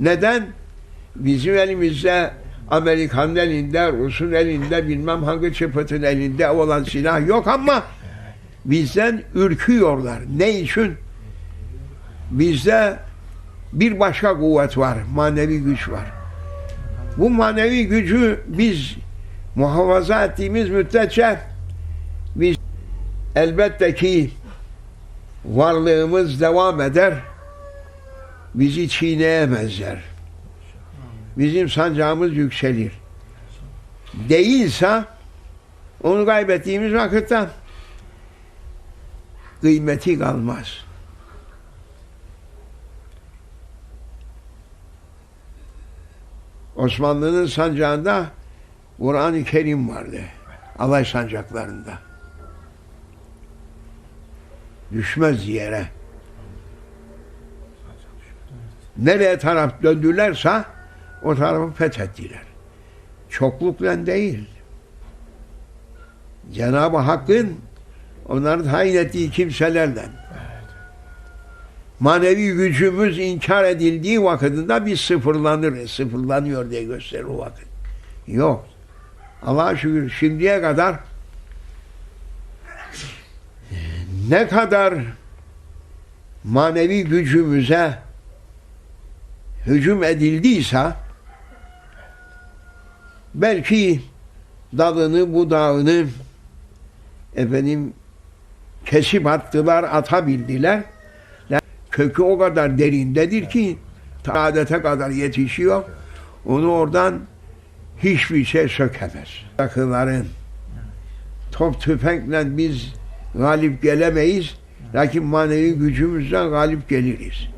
Neden? Bizim elimizde Amerikan'ın elinde, Rus'un elinde, bilmem hangi çıpıtın elinde olan silah yok ama bizden ürküyorlar. Ne için? Bizde bir başka kuvvet var, manevi güç var. Bu manevi gücü biz muhafaza ettiğimiz müddetçe biz elbette ki varlığımız devam eder. Bizi çiğneyemezler. Bizim sancağımız yükselir. Değilse onu kaybettiğimiz vakitte kıymeti kalmaz. Osmanlı'nın sancağında Kur'an-ı Kerim vardı. Alay sancaklarında. Düşmez yere. Nereye taraf döndülerse o tarafı fethettiler. Çoklukla değil. Cenab-ı Hakk'ın onların tayin ettiği kimselerle manevi gücümüz inkar edildiği vakitinde biz sıfırlanırız. Sıfırlanıyor diye gösterir o vakit. Yok. Allah'a şükür şimdiye kadar ne kadar manevi gücümüze hücum edildiyse belki dalını budağını efendim kesip attılar, atabildiler. Kökü o kadar derindedir ki adete kadar yetişiyor. Onu oradan hiçbir şey sökemez. Takıların top tüfekle biz galip gelemeyiz. Lakin manevi gücümüzden galip geliriz.